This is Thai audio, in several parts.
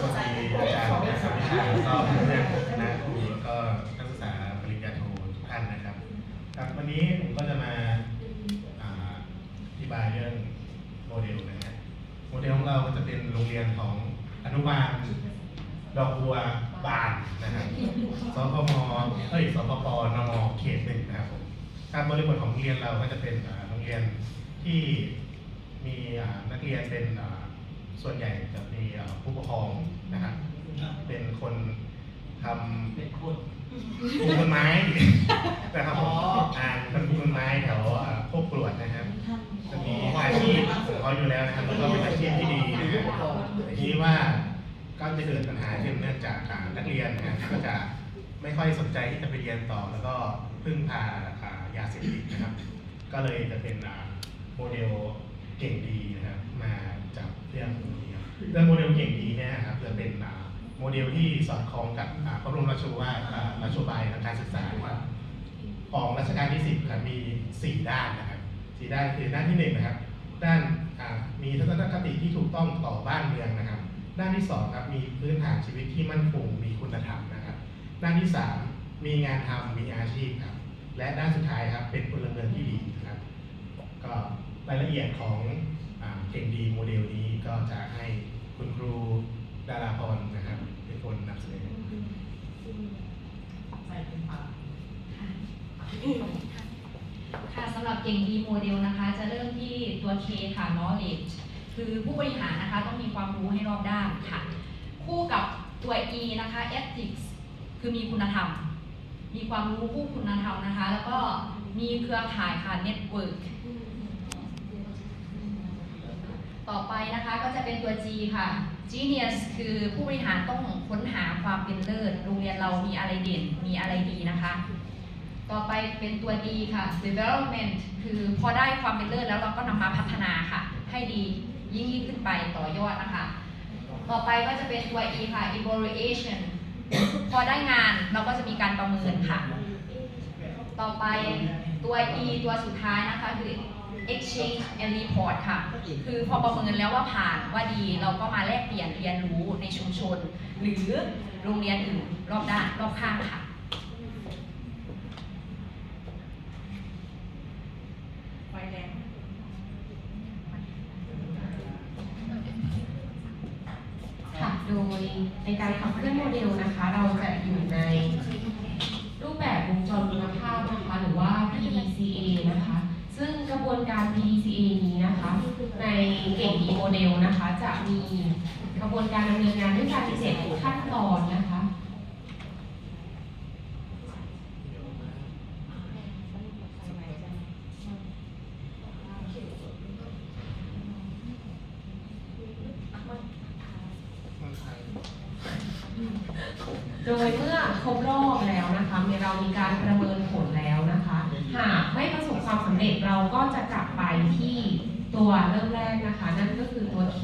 สวัสดีอาจารย์นักศึกษาแล้วก็เพื่อนๆคณะครูแล้วก็นักศึกษาปริญญาโททุกท่านนะครับครับวันนี้ผมก็จะมาอ่าอธิบายเรื่องโมเดลนะฮะโมเดลของเราก็จะเป็นโรงเรียนของอนุบาลดอกบัวบานนะครับสพมเอ้ยสพปนมเขตหนึ่งนะครับผมการบริบทของโรงเรียนเราก็จะเป็นอ่าโรงเรียนที่มีอ่านักเรียนเป็นอ่า ส่วนใหญ่จะมีอ่าผู้ปกครองนะครับเป็นคนทำเป็นคนปลูกต้นไม้นะครับผมอ่าเป็นปลูกต้นไม้แถวอ่าโคกกรวดนะครับจะมีอาชีพของเขาอยู่แล้วนะครับแล้วก็เป็นอาชีพที่ดีนะครับทีนี้ว่าก็จะเกิดปัญหาขึ้นเนื่องจากอ่านักเรียนนะครับก็จะไม่ค่อยสนใจที่จะไปเรียนต่อ แล้วก็พึ่งพาอ่ายาเสพติดนะครับ ก็เลยจะเป็นอ่าโมเดลเก่งดีนะครับมาจาก เรื่องเรื่องโมเดลเก่งดีเนี่ยนะครับจะเป็นโมเดลที่สอดคล้องกับพระบรมราชวาทอ่าราชบายทางการศึกษาครับของรัชกาลที่ 10ครับมี 4 ด้านนะครับสี่ด้านคือด้านที่1นะครับด้านมีทัศนคติที่ถูกต้องต่อบ้านเมืองนะครับ ด้านที่2ครับมีพื้นฐานชีวิตที่มั่นคงมีคุณธรรมนะครับ ด้านที่ 3 มีงานทำมีอาชีพครับและด้านสุดท้ายครับเป็นพลเมืองที่ดีนะครับก็รายละเอียดของเก่งดีโมเดลนี้ก็จะให้คุณครูดาราพรนะครับ เป็นคนนำเสนอ ใส่เป็นปาก ค่ะสำหรับเก่งดีโมเดลนะคะ จะเริ่มที่ตัว K ค่ะ knowledge คือผู้บริหารนะคะต้องมีความรู้ให้รอบด้านค่ะ คู่กับตัว E นะคะ ethics คือมีคุณธรรม มีความรู้คู่คุณธรรมนะคะ แล้วก็มีเครือข่ายค่ะ network ต่อไปนะคะก็จะเป็นตัว G ค่ะ genius คือผู้บริหารต้องค้นหาความเป็นเลิศ โรงเรียนเรามีอะไรเด่น มีอะไรดีนะคะ ต่อไปเป็นตัว D ค่ะ development คือพอได้ความเป็นเลิศแล้วเราก็นำมาพัฒนาค่ะ ให้ดียิ่งยิ่งขึ้นไปต่อยอดนะคะ ต่อไปก็จะเป็นตัว E ค่ะ evaluation พอได้งานเราก็จะมีการประเมินค่ะ ต่อไปตัว E ตัวสุดท้ายนะคะคือ exchange and report ค่ะ คือพอประเมินแล้วว่าผ่านว่าดีเราก็มาแลกเปลี่ยนเรียนรู้ในชุมชน หรือโรงเรียนอื่นรอบด้านรอบข้างค่ะ ไฟแรง ค่ะ โดย ในการขับเคลื่อนโมเดลนะคะ เราจะอยู่ในรูปแบบวงจรคุณภาพนะคะหรือว่า PDCA นะคะ ซึ่งกระบวนการ PDCA นี้นะคะ ในเก่งดีโมเดลนะคะ จะมีกระบวนการดำเนินงานด้วยการเจ็ดขั้นตอนนะคะ โดยเมื่อครบรอบแล้วนะคะเมื่อเรามีการประเมินผลแล้วนะคะ หากไม่ประสบความสำเร็จเราก็จะกลับไปที่ตัวเริ่มแรกนะคะ นั่นก็คือตัว K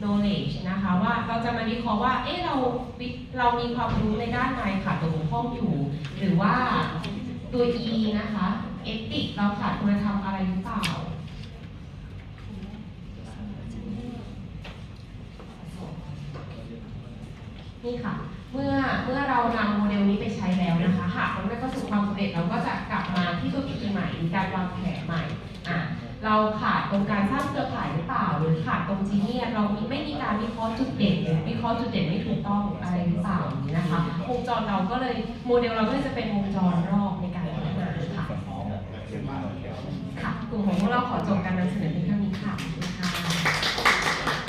knowledge นะคะว่าเราจะมาวิเคราะห์ว่าเอ๊ะเราเรามีความรู้ในด้านไหนค่ะตัวบกพร่องอยู่ หรือว่าตัว E นะคะ ethic เราขาดคุณธรรมอะไรหรือเปล่า นี่ค่ะ เมื่อเมื่อเรานำโมเดลนี้ไปใช้แล้วนะคะ หากมันไม่ประสบความสำเร็จเราก็จะกลับมาที่ตัว P ใหม่มีการวางแผนใหม่อะเราขาดตรงการสร้างเครือข่ายหรือเปล่า หรือขาดตรงจีเนียเราไม่มีการวิเคราะห์จุดเด่นหรือวิเคราะห์จุดเด่นไม่ถูกต้องอะไรหรือเปล่าอย่างนี้นะคะวงจรเราก็เลยโมเดลเราก็เลยจะเป็นวงจรรอบในการพัฒนาค่ะค่ะกลุ่มของพวกเราขอจบการนำเสนอเพียงเท่านี้ค่ะ